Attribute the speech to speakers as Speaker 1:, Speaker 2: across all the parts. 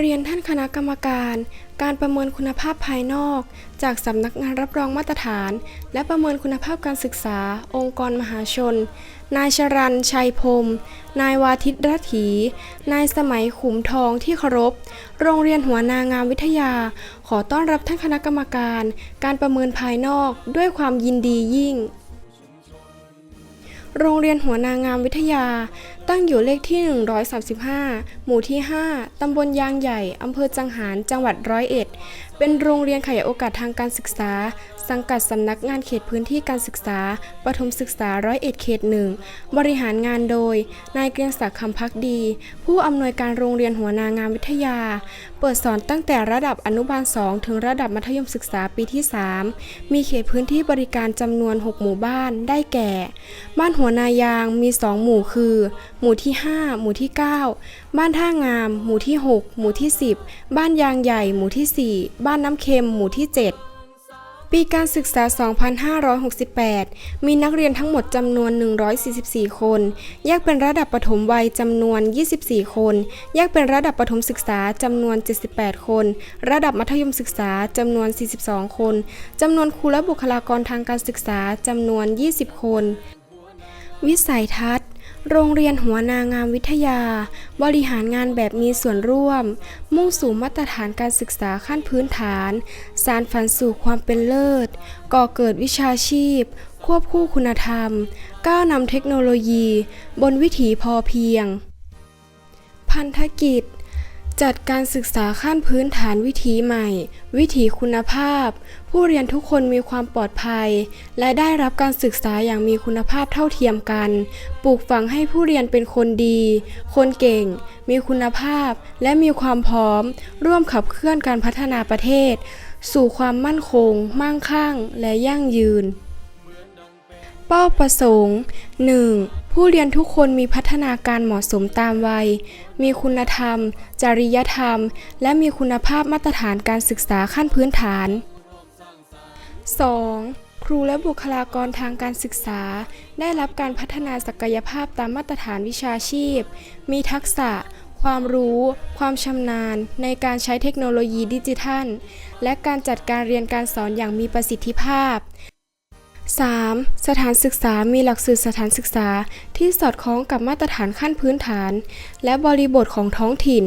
Speaker 1: เรียนท่านคณะกรรมการ การประเมินคุณภาพภายนอก จากสำนักงานรับรองมาตรฐาน และประเมินคุณภาพการศึกษา องค์กรมหาชน นายชรันชัยพรมนายวาทิตรัถี นายสมัยขุมทองที่เคารพ โรงเรียนหัวนางามวิทยา ขอต้อนรับท่านคณะกรรมการ การประเมินภายนอกด้วยความยินดียิ่งโรงเรียนหัวนางามวิทยา ตั้งอยู่เลขที่ 135 หมู่ที่ 5 ตำบลยางใหญ่ อำเภอจังหาร จังหวัดร้อยเอ็ด เป็นโรงเรียนขยายโอกาสทางการศึกษา สังกัดสำนักงานเขตพื้นที่การศึกษา ประถมศึกษาร้อยเอ็ดเขตหนึ่ง บริหารงานโดย นายเกรียงศักดิ์คำพักดี ผู้อำนวยการโรงเรียนหัวนางามวิทยา เปิดสอนตั้งแต่ระดับอนุบาล 2 ถึงระดับมัธยมศึกษาปีที่ 3 มีเขตพื้นที่บริการจำนวน 6 หมู่บ้าน ได้แก่ บ้านหัวนายางมี 2 หมู่คือหมู่ที่ 5 หมู่ที่ 9 บ้านท่างาม หมู่ที่ 6 หมู่ที่ 10 บ้านยางใหญ่ หมู่ที่ 4 บ้านน้ำเค็ม หมู่ที่ 7ปีการศึกษา 2568 มีนักเรียนทั้งหมดจำนวน 144 คน แยกเป็นระดับประถมวัยจำนวน 24 คน แยกเป็นระดับประถมศึกษาจำนวน 78 คน ระดับมัธยมศึกษาจำนวน 42 คน จำนวนครูและบุคลากรทางการศึกษาจำนวน 20 คน วิสัยทัศน์ โรงเรียนหัวนางามวิทยา บริหารงานแบบมีส่วนร่วม มุ่งสู่มาตรฐานการศึกษาขั้นพื้นฐาน สารฝันสู่ความเป็นเลิศ ก่อเกิดวิชาชีพ ควบคู่คุณธรรม ก้าวนำเทคโนโลยี บนวิถีพอเพียง พันธกิจ จัดการศึกษาขั้นพื้นฐานวิถีใหม่ วิถีคุณภาพ ผู้เรียนทุกคนมีความปลอดภัย และได้รับการศึกษาอย่างมีคุณภาพเท่าเทียมกัน ปลูกฝังให้ผู้เรียนเป็นคนดี คนเก่ง มีคุณภาพ และมีความพร้อม ร่วมขับเคลื่อนการพัฒนาประเทศ สู่ความมั่นคง มั่งคั่ง และยั่งยืน เป้าประสงค์ 1. ผู้เรียนทุกคนมีพัฒนาการเหมาะสมตามวัย มีคุณธรรม จริยธรรม และมีคุณภาพมาตรฐานการศึกษาขั้นพื้นฐาน 2. ครูและบุคลากรทางการศึกษา ได้รับการพัฒนาศักยภาพตามมาตรฐานวิชาชีพ มีทักษะ ความรู้ ความชำนาญ ในการใช้เทคโนโลยีดิจิทัล และการจัดการเรียนการสอนอย่างมีประสิทธิภาพ 3. สถานศึกษามีหลักสูตรสถานศึกษาที่สอดคล้องกับมาตรฐานขั้นพื้นฐาน และบริบทของท้องถิ่น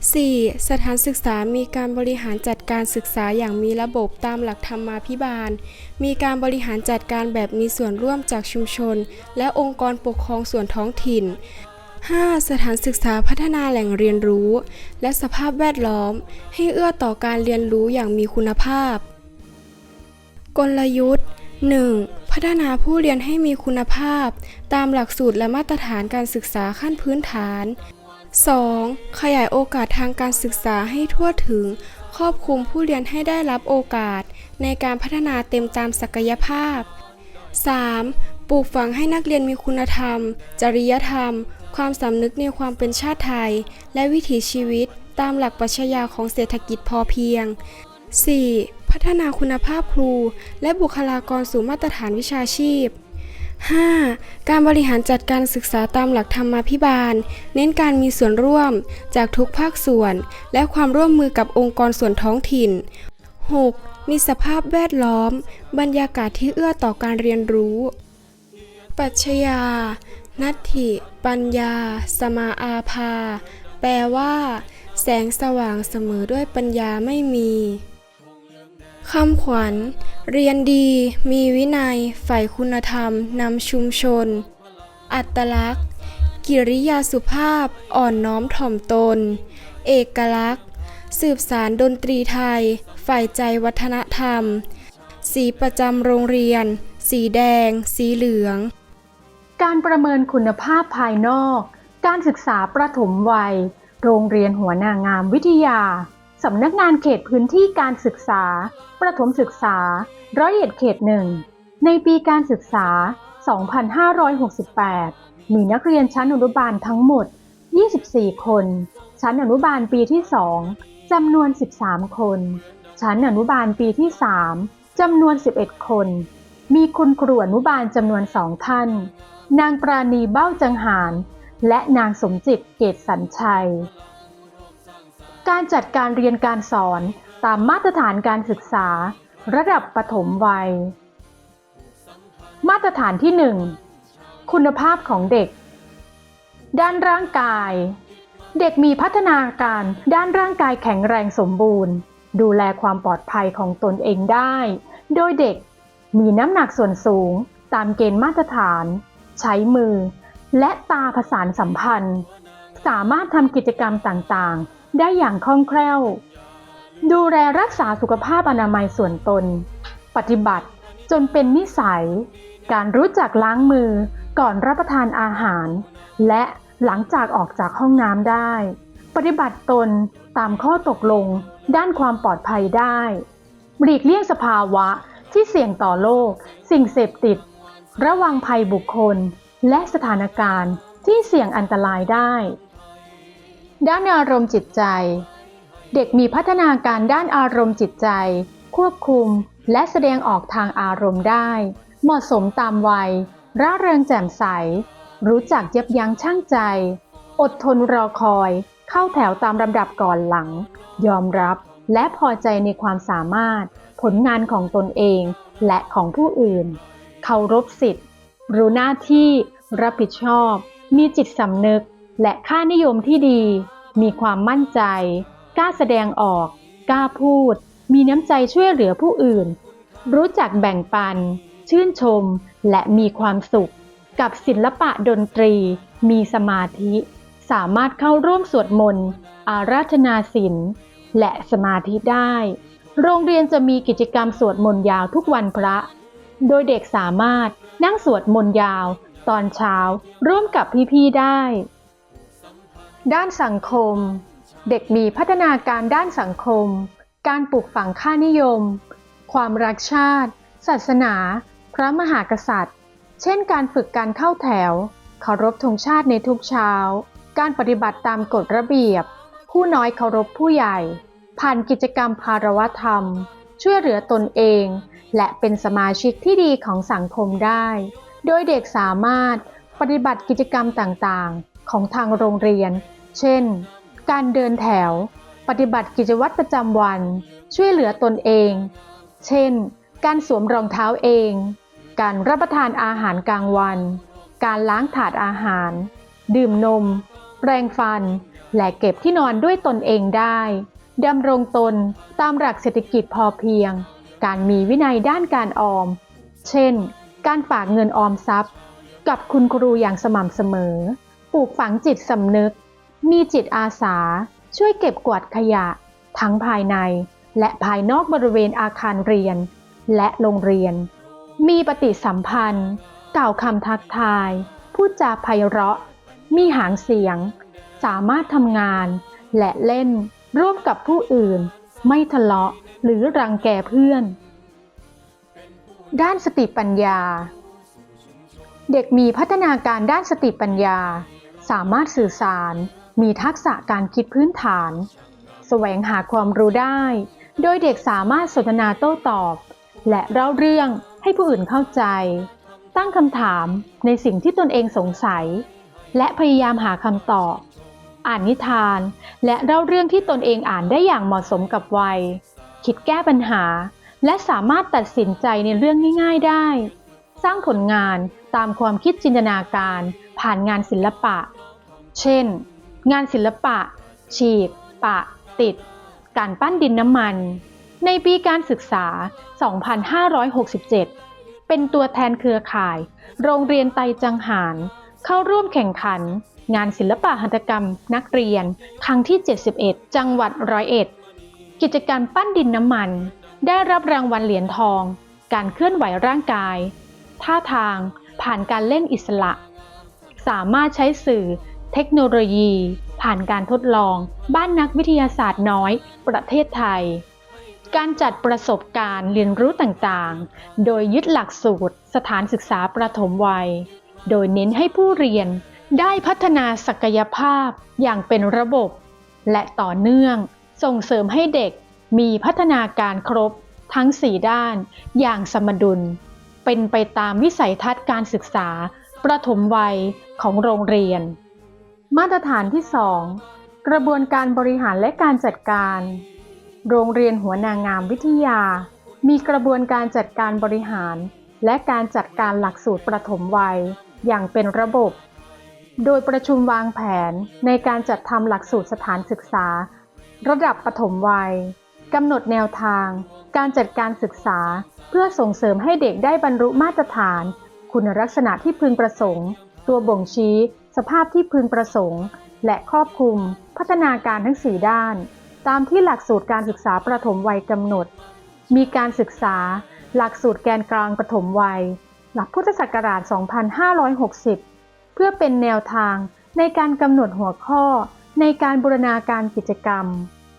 Speaker 1: 4. สถานศึกษามีการบริหารจัดการศึกษาอย่างมีระบบตามหลักธรรมาภิบาล มีการบริหารจัดการแบบมีส่วนร่วมจากชุมชน และองค์กรปกครองส่วนท้องถิ่น 5. สถานศึกษาพัฒนาแหล่งเรียนรู้ และสภาพแวดล้อม ให้เอื้อต่อการเรียนรู้อย่างมีคุณภาพ กลยุทธ์ 1. พัฒนาผู้เรียนให้มีคุณภาพ ตามหลักสูตรและมาตรฐานการศึกษาขั้นพื้นฐาน 2. ขยายโอกาสทางการศึกษาให้ทั่วถึง ครอบคลุมผู้เรียนให้ได้รับโอกาส ในการพัฒนาเต็มตามศักยภาพ 3. ปลูกฝังให้นักเรียนมีคุณธรรม จริยธรรม ความสำนึกในความเป็นชาติไทย และวิถีชีวิต ตามหลักปรัชญาของเศรษฐกิจพอเพียง 4. พัฒนาคุณภาพครู และบุคลากรสู่มาตรฐานวิชาชีพ 5. การบริหารจัดการศึกษาตามหลักธรรมาภิบาล เน้นการมีส่วนร่วมจากทุกภาคส่วน และความร่วมมือกับองค์กรส่วนท้องถิ่น 6. มีสภาพแวดล้อม บรรยากาศที่เอื้อต่อการเรียนรู้ ปัชญา นัตถิ ปัญญา สมาอาภา แปลว่า แสงสว่างเสมอด้วยปัญญาไม่มี คำขวัญ เรียนดี มีวินัย ฝ่ายคุณธรรม นำชุมชน อัตลักษณ์ กิริยาสุภาพ อ่อนน้อมถ่อมตน เอกลักษณ์ สืบสารดนตรีไทย ฝ่ายใจวัฒนธรรม สีประจำโรงเรียน สีแดง สีเหลือง
Speaker 2: การประเมินคุณภาพภายนอก การศึกษาประถมวัย โรงเรียนหัวนางามวิทยา สำนักงานเขตพื้นที่การศึกษา ประถมศึกษา ร้อยเอ็ดเขตหนึ่ง ในปีการศึกษา 2568 มีนักเรียนชั้นอนุบาลทั้งหมด 24 คน ชั้นอนุบาลปีที่ 2 จำนวน 13 คน ชั้นอนุบาลปีที่ 3 จำนวน 11 คน มีคุณครูอนุบาลจำนวนสองท่าน นางปราณีเบ้าจังหาร และนางสมจิตเกตสัญชัย การจัดการเรียนการสอนตามมาตรฐานการศึกษา ระดับปฐมวัย มาตรฐานที่ 1 คุณภาพของเด็ก ด้านร่างกาย เด็กมีพัฒนาการด้านร่างกายแข็งแรงสมบูรณ์ ดูแลความปลอดภัยของตนเองได้ โดยเด็กมีน้ำหนักส่วนสูง ตามเกณฑ์มาตรฐาน ใช้มือ และตาผสานสัมพันธ์ สามารถทำกิจกรรมต่างๆ ได้อย่างคล่องแคล่ว ดูแลรักษาสุขภาพอนามัยส่วนตน ปฏิบัติจนเป็นนิสัย การรู้จักล้างมือก่อนรับประทานอาหาร และหลังจากออกจากห้องน้ำได้ ปฏิบัติตนตามข้อตกลงด้านความปลอดภัยได้หลีกเลี่ยงสภาวะที่เสี่ยงต่อโรคสิ่งเสพติด ระวังภัยบุคคล และสถานการณ์ที่เสี่ยงอันตรายได้ ด้านอารมณ์จิตใจ เด็กมีพัฒนาการด้านอารมณ์จิตใจ ควบคุมและแสดงออกทางอารมณ์ได้ เหมาะสมตามวัย ร่าเริงแจ่มใส รู้จักยับยั้งชั่งใจ อดทนรอคอย เข้าแถวตามลำดับก่อนหลัง ยอมรับและพอใจในความสามารถ ผลงานของตนเองและของผู้อื่น เคารพสิทธิ์ รู้หน้าที่ รับผิดชอบ มีจิตสำนึก และค่านิยมที่ดี มีความมั่นใจ กล้าแสดงออก กล้าพูด มีน้ำใจช่วยเหลือผู้อื่น รู้จักแบ่งปัน ชื่นชม และมีความสุข กับศิลปะดนตรี มีสมาธิ สามารถเข้าร่วมสวดมนต์ อาราธนาศีล และสมาธิได้ โรงเรียนจะมีกิจกรรมสวดมนต์ยาวทุกวันพระ โดยเด็กสามารถนั่งสวดมนต์ยาว ตอนเช้าร่วมกับพี่ๆได้ ด้านสังคม เด็กมีพัฒนาการด้านสังคม การปลูกฝังค่านิยม ความรักชาติ ศาสนา พระมหากษัตริย์ เช่นการฝึกการเข้าแถวเคารพธงชาติในทุกเช้า การปฏิบัติตามกฎระเบียบ ผู้น้อยเคารพผู้ใหญ่ ผ่านกิจกรรมภารวธรรม ช่วยเหลือตนเอง และเป็นสมาชิกที่ดีของสังคมได้ โดยเด็กสามารถปฏิบัติกิจกรรมต่าง ของทางโรงเรียน เช่น การเดินแถว ปฏิบัติกิจวัตรประจำวัน ช่วยเหลือตนเอง เช่น การสวมรองเท้าเอง การรับประทานอาหารกลางวัน การล้างถาดอาหาร ดื่มนม แปรงฟัน และเก็บที่นอนด้วยตนเองได้ดำรงตนตามหลักเศรษฐกิจพอเพียง การมีวินัยด้านการออม เช่น การฝากเงินออมทรัพย์ กับคุณครูอย่างสม่ำเสมอ ปลูกฝังจิตสำนึก มีจิตอาสา ช่วยเก็บกวาดขยะ ทั้งภายใน และภายนอกบริเวณอาคารเรียน และโรงเรียน มีปฏิสัมพันธ์ กล่าวคำทักทาย พูดจาไพเราะ มีหางเสียง สามารถทำงาน และเล่นร่วมกับผู้อื่น ไม่ทะเลาะหรือรังแกเพื่อน ด้านสติปัญญา เด็กมีพัฒนาการด้านสติปัญญา สามารถสื่อสาร มีทักษะการคิดพื้นฐานแสวงหาความรู้ได้ โดยเด็กสามารถสนทนาโต้ตอบ และเล่าเรื่องให้ผู้อื่นเข้าใจ ตั้งคำถามในสิ่งที่ตนเองสงสัย และพยายามหาคำตอบ อ่านนิทาน และเล่าเรื่องที่ตนเองอ่านได้อย่างเหมาะสมกับวัย คิดแก้ปัญหา และสามารถตัดสินใจในเรื่องง่าย ๆได้ สร้างผลงานตามความคิดจินตนาการผ่านงานศิลปะ เช่น งานศิลปะ ฉีก ปะ ติด การปั้นดินน้ำมัน ในปีการศึกษา 2567 เป็นตัวแทนเครือข่าย โรงเรียนไตจังหาร เข้าร่วมแข่งขัน งานศิลปะหัตถกรรม นักเรียน ครั้งที่ 71 จังหวัดร้อยเอ็ด กิจกรรมปั้นดินน้ำมัน ได้รับรางวัลเหรียญทอง การเคลื่อนไหวร่างกาย ท่าทาง ผ่านการเล่นอิสระสามารถใช้สื่อ เทคโนโลยี ผ่านการทดลอง บ้านนักวิทยาศาสตร์น้อย ประเทศไทย การจัดประสบการณ์เรียนรู้ต่างๆ โดยยึดหลักสูตร สถานศึกษาประถมวัย โดยเน้นให้ผู้เรียนได้พัฒนาศักยภาพอย่างเป็นระบบ และต่อเนื่อง ส่งเสริมให้เด็กมีพัฒนาการครบทั้ง 4 ด้าน อย่างสมดุล เป็นไปตามวิสัยทัศน์การศึกษา ประถมวัยของโรงเรียน มาตรฐานที่กระบวนการบริหารและการจัดการ โรงเรียนหัวนางงามวิทยา มีกระบวนการจัดการบริหาร และการจัดการหลักสูตรประถมวัย อย่างเป็นระบบ โดยประชุมวางแผนในการจัดทำหลักสูตรสถานศึกษา ระดับปฐมวัยกำหนดแนวทาง การจัดการศึกษา เพื่อส่งเสริมให้เด็กได้บรรลุมาตรฐาน คุณลักษณะที่พึงประสงค์ ตัวบ่งชี้ สภาพที่พึงประสงค์ และครอบคลุม พัฒนาการทั้ง 4 ด้าน ตามที่หลักสูตรการศึกษาประถมวัยกำหนด มีการศึกษา หลักสูตรแกนกลางประถมวัย หลักพุทธศักราช 2560 เพื่อเป็นแนวทางในการกำหนดหัวข้อในการบูรณาการกิจกรรม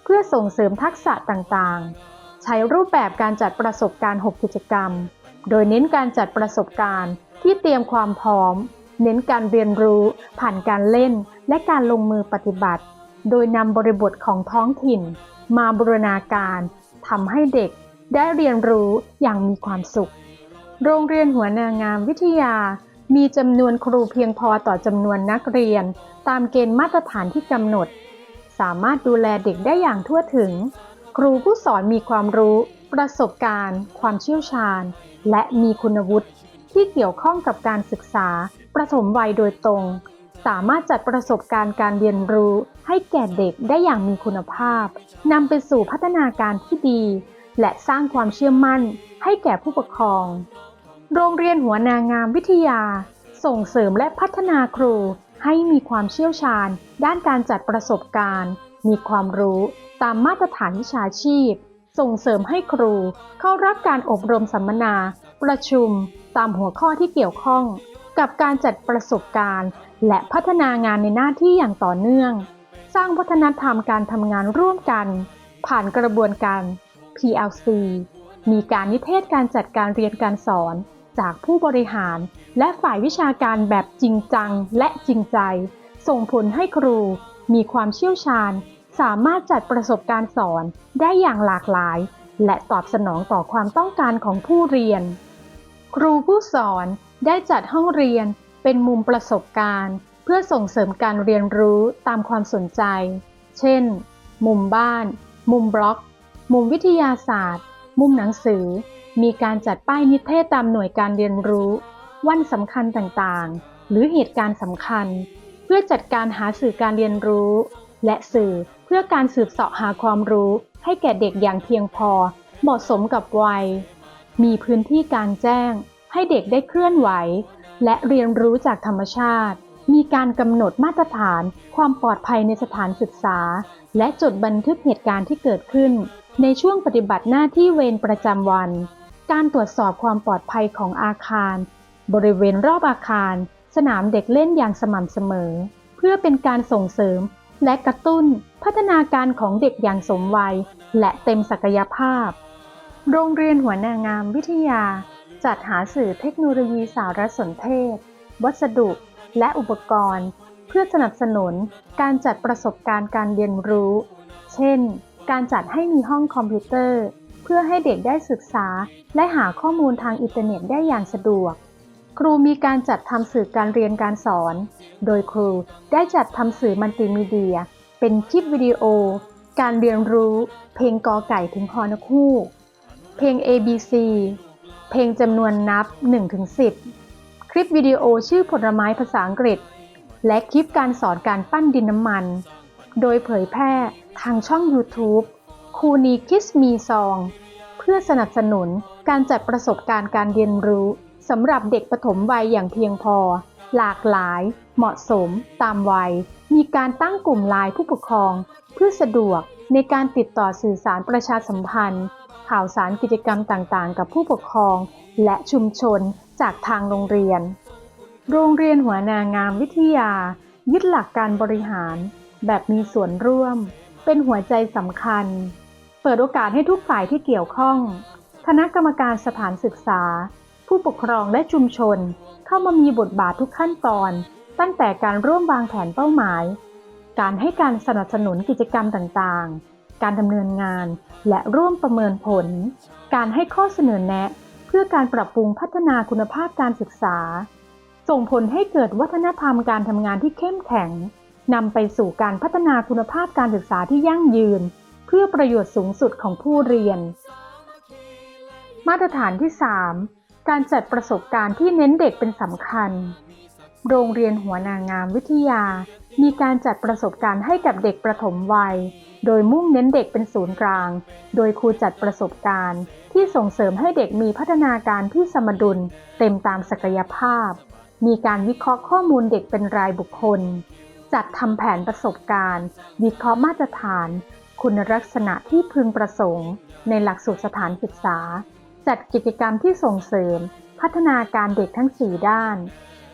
Speaker 2: เพื่อส่งเสริมทักษะต่างๆ ใช้รูปแบบการจัดประสบการณ์ 6 กิจกรรม โดยเน้นการจัดประสบการณ์ที่เตรียมความพร้อม เน้นการเรียนรู้ผ่านการเล่นและการลงมือปฏิบัติ โดยนำบริบทของท้องถิ่น มาบูรณาการทำให้เด็กได้เรียนรู้อย่างมีความสุข โรงเรียนหัวนางงามวิทยา มีจำนวนครูเพียงพอต่อจำนวนนักเรียน ตามเกณฑ์มาตรฐานที่กำหนด สามารถดูแลเด็กได้อย่างทั่วถึง ครูผู้สอนมีความรู้ ประสบการณ์ ความเชี่ยวชาญ และมีคุณวุฒิที่เกี่ยวข้องกับการศึกษา ประถมวัยโดยตรง สามารถจัดประสบการณ์การเรียนรู้ให้แก่เด็กได้อย่างมีคุณภาพนำไปสู่พัฒนาการที่ดี และสร้างความเชื่อมั่นให้แก่ผู้ปกครอง โรงเรียนหัวนางงามวิทยา ส่งเสริมและพัฒนาครู ให้มีความเชี่ยวชาญ ด้านการจัดประสบการณ์ มีความรู้ตามมาตรฐานวิชาชีพ ส่งเสริมให้ครู เข้ารับการอบรมสัมมนา ประชุม ตามหัวข้อที่เกี่ยวข้อง กับการจัดประสบการณ์ และพัฒนางานในหน้าที่อย่างต่อเนื่อง สร้างวัฒนธรรมการทำงานร่วมกัน ผ่านกระบวนการ PLC มีการนิเทศการจัดการเรียนการสอน จากผู้บริหาร และฝ่ายวิชาการแบบจริงจังและจริงใจ ส่งผลให้ครู มีความเชี่ยวชาญ สามารถจัดประสบการณ์สอนได้อย่างหลากหลาย และตอบสนองต่อความต้องการของผู้เรียน ครูผู้สอน ได้จัดห้องเรียนเป็นมุมประสบการณ์ เพื่อส่งเสริมการเรียนรู้ตามความสนใจ เช่น มุมบ้าน มุมบล็อก มุมวิทยาศาสตร์ มุมหนังสือ มีการจัดป้ายนิเทศตามหน่วยการเรียนรู้ วันสำคัญต่างๆ หรือเหตุการณ์สำคัญ เพื่อจัดการหาสื่อการเรียนรู้ และสื่อเพื่อการสืบเสาะหาความรู้ให้แก่เด็กอย่างเพียงพอ เหมาะสมกับวัย มีพื้นที่กลางแจ้ง ให้เด็กได้เคลื่อนไหว และเรียนรู้จากธรรมชาติ มีการกำหนดมาตรฐาน ความปลอดภัยในสถานศึกษา และจดบันทึกเหตุการณ์ที่เกิดขึ้น ในช่วงปฏิบัติหน้าที่เวรประจำวัน การตรวจสอบความปลอดภัยของอาคาร บริเวณรอบอาคาร สนามเด็กเล่นอย่างสม่ำเสมอ เพื่อเป็นการส่งเสริม และกระตุ้น พัฒนาการของเด็กอย่างสมวัย และเต็มศักยภาพ โรงเรียนหัวนางงามวิทยา จัดหาสื่อเทคโนโลยีสารสนเทศ วัสดุ และอุปกรณ์ เพื่อสนับสนุนการจัดประสบการณ์การเรียนรู้ เช่น การจัดให้มีห้องคอมพิวเตอร์ เพื่อให้เด็กได้ศึกษา และหาข้อมูลทางอินเทอร์เน็ตได้อย่างสะดวก ครูมีการจัดทำสื่อการเรียนการสอน โดยครูได้จัดทำสื่อมัลติมีเดีย เป็นคลิปวิดีโอ การเรียนรู้ เพลงกอไก่ถึงฮอนกฮูกเพลง ABC เพลงจำนวนนับ 1-10 คลิปวิดีโอชื่อผลไม้ภาษาอังกฤษ และคลิปการสอนการปั้นดินน้ำมัน โดยเผยแพร่ทางช่อง YouTube คูนีคิสมีซอง เพื่อสนับสนุนการจัดประสบการณ์การเรียนรู้สำหรับเด็กปฐมวัยอย่างเพียงพอ หลากหลาย เหมาะสม ตามวัย มีการตั้งกลุ่มไลน์ผู้ปกครอง เพื่อสะดวก ในการติดต่อสื่อสารประชาสัมพันธ์ ข่าวสารกิจกรรมต่างๆ กับผู้ปกครอง และชุมชนจากทางโรงเรียน โรงเรียนหัวนางงามวิทยา ยึดหลักการบริหาร แบบมีส่วนร่วม เป็นหัวใจสำคัญ เปิดโอกาสให้ทุกฝ่ายที่เกี่ยวข้อง คณะกรรมการสถานศึกษา ผู้ปกครองและชุมชน เข้ามามีบทบาททุกขั้นตอน ตั้งแต่การร่วมวางแผนเป้าหมาย การให้การสนับสนุนกิจกรรมต่างๆ การดำเนินงาน และร่วมประเมินผล การให้ข้อเสนอแนะ เพื่อการปรับปรุงพัฒนาคุณภาพการศึกษา ส่งผลให้เกิดวัฒนธรรมการทำงานที่เข้มแข็งนำไปสู่การพัฒนาคุณภาพการศึกษาที่ยั่งยืน เพื่อประโยชน์สูงสุดของผู้เรียน มาตรฐานที่ 3 การจัดประสบการณ์ที่เน้นเด็กเป็นสำคัญ โรงเรียนหัวนางงามวิทยา มีการจัดประสบการณ์ให้กับเด็กประถมวัย โดยมุ่งเน้นเด็กเป็นศูนย์กลาง โดยครูจัดประสบการณ์ ที่ส่งเสริมให้เด็กมีพัฒนาการที่สมดุล เต็มตามศักยภาพ มีการวิเคราะห์ข้อมูลเด็กเป็นรายบุคคล จัดทำแผนประสบการณ์ วิเคราะห์มาตรฐาน คุณลักษณะที่พึงประสงค์ ในหลักสูตรสถานศึกษา จัดกิจกรรมที่ส่งเสริม พัฒนาการเด็กทั้ง 4 ด้าน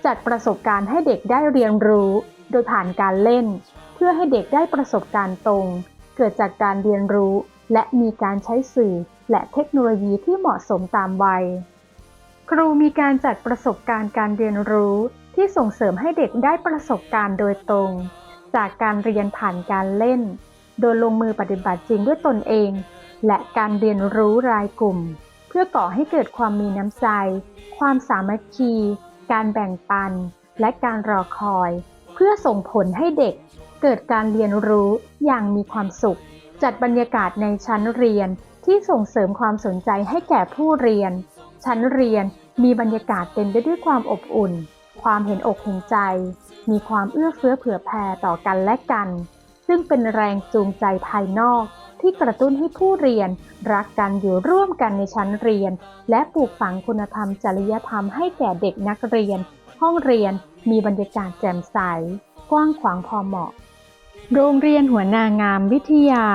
Speaker 2: จัดประสบการณ์ให้เด็กได้เรียนรู้ โดยผ่านการเล่น เพื่อให้เด็กได้ประสบการณ์ตรง เกิดจากการเรียนรู้ และมีการใช้สื่อและเทคโนโลยีที่เหมาะสมตามวัย ครูมีการจัดประสบการณ์การเรียนรู้ที่ส่งเสริมให้เด็กได้ประสบการณ์โดยตรง จากการเรียนผ่านการเล่น โดยลงมือปฏิบัติจริงด้วยตนเอง และการเรียนรู้รายกลุ่ม เพื่อก่อให้เกิดความมีน้ำใจ ความสามัคคี การแบ่งปัน และการรอคอย เพื่อส่งผลให้เด็กเกิดการเรียนรู้อย่างมีความสุข จัดบรรยากาศในชั้นเรียนที่ส่งเสริมความสนใจให้แก่ผู้เรียน ชั้นเรียนมีบรรยากาศเต็มไปด้วยความอบอุ่น ความเห็นอกเห็นใจ มีความเอื้อเฟื้อเผื่อแผ่ต่อกันและกัน ซึ่งเป็นแรงจูงใจภายนอกที่กระตุ้นให้ผู้เรียน รักกันอยู่ร่วมกันในชั้นเรียน และปลูกฝังคุณธรรมจริยธรรมให้แก่เด็กนักเรียน ห้องเรียนมีบรรยากาศแจ่มใส กว้างขวางพอเหมาะ โรงเรียนหัวนางามวิทยา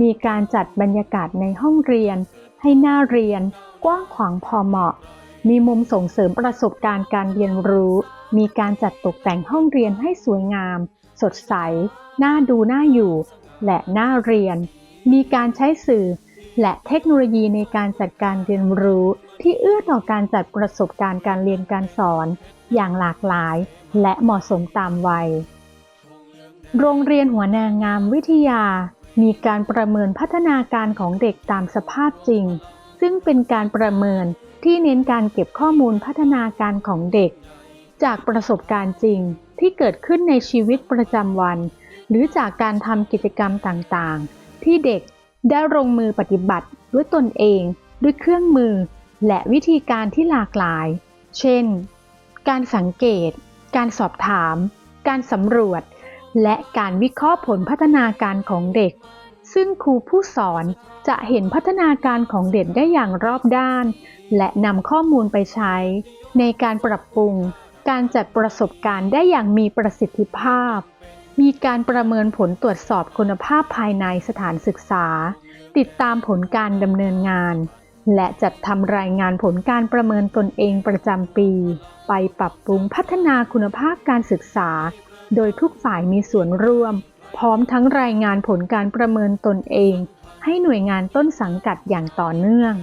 Speaker 2: มีการจัดบรรยากาศในห้องเรียน ให้หน้าเรียน กว้างขวางพอเหมาะ มีมุมส่งเสริมประสบการณ์การเรียนรู้ มีการจัดตกแต่งห้องเรียนให้สวยงาม สดใส น่าดูน่าอยู่ และน่าเรียน มีการใช้สื่อและเทคโนโลยีในการจัดการเรียนรู้ที่เอื้อต่อการจัดประสบการณ์การเรียนการสอน อย่างหลากหลาย และเหมาะสมตามวัย โรงเรียนหัวนางงามวิทยา มีการประเมินพัฒนาการของเด็กตามสภาพจริง ซึ่งเป็นการประเมินที่เน้นการเก็บข้อมูลพัฒนาการของเด็ก จากประสบการณ์จริงที่เกิดขึ้นในชีวิตประจำวัน หรือจากการทำกิจกรรมต่างๆ ที่เด็กได้ลงมือปฏิบัติด้วยตนเอง ด้วยเครื่องมือ และวิธีการที่หลากหลาย เช่น การสังเกต การสอบถาม การสำรวจ และการวิเคราะห์ผลพัฒนาการของเด็ก ซึ่งครูผู้สอนจะเห็นพัฒนาการของเด็กได้อย่างรอบด้าน และนำข้อมูลไปใช้ ในการปรับปรุง การจัดประสบการณ์ได้อย่างมีประสิทธิภาพ มีการประเมินผลตรวจสอบคุณภาพภายในสถานศึกษา ติดตามผลการดำเนินงาน และจัดทำรายงานผลการประเมินตนเองประจำปี ไปปรับปรุงพัฒนาคุณภาพการศึกษา โดยทุกฝ่ายมีส่วนร่วม พร้อมทั้งรายงานผลการประเมินตนเอง ให้หน่วยงานต้นสังกัดอย่างต่อเนื่อง